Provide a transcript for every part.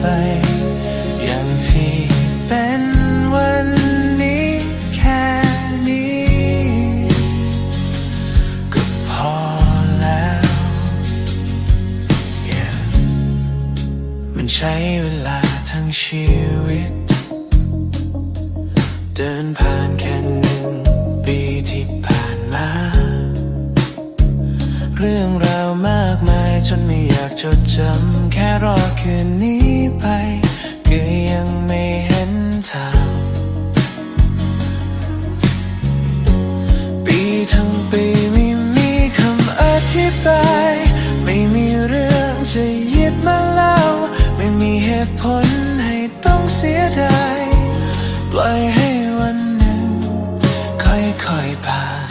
ไป อย่างที่เป็นวันนี้แค่นี้ ก็พอแล้ว yeah. มันใช้เวลาทั้งชีวิต เดินผ่านแค่หนึ่งปีที่ผ่านมา เรื่องรา จนไม่อยากจดจำแค่รอคืนนี้ไป ก็ยังไม่เห็นทาง ปีทั้งปีไม่มีคำอธิบาย ไม่มีเรื่องจะหยิบมาเล่า ไม่มีเหตุผลให้ต้องเสียดายปล่อยให้วันหนึ่ง ค่อยๆผ่าน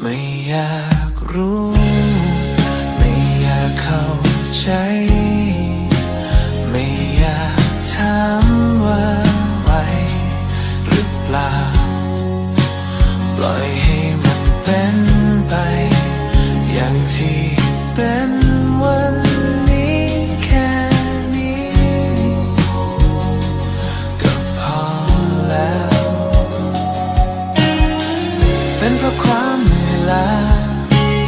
ไม่อยากรู้ ใจ ไม่อยากถามว่าไหวหรือเปล่า ปล่อยให้มันเป็นไป อย่างที่เป็นวันนี้แค่นี้ ก็พอแล้ว เป็นเพราะความเหนื่อยล้า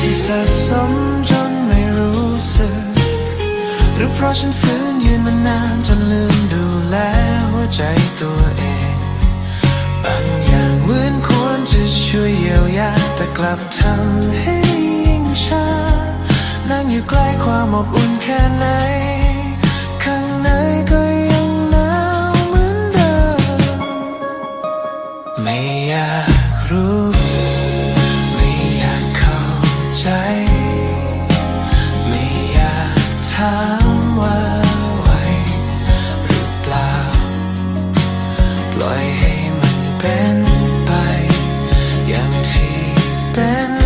ที่สะ เพราะฉันฝืนยืนมานานจนลืมดูแลหัวใจตัวเอง บางอย่างเหมือนควรจะช่วยเยียวยาแต่กลับทำให้ยิ่งชานั่งอยู่ใกล้ความอบอุ่นแค่ไหนข้างในก็ยังหนาวเหมือนเดิมไม่อยากรู้ไม่อยากเข้าใจ ไม่อยากถาม ล่อยให้มันเป็นไปอย่างที่เป็นวัน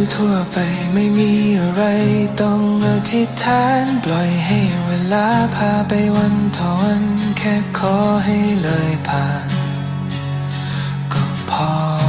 คนทั่วไปไม่มีอะไรต้องอธิษฐานปล่อยให้เวลาพาไปวันทอวันแค่ขอให้เลยผ่านก็พอ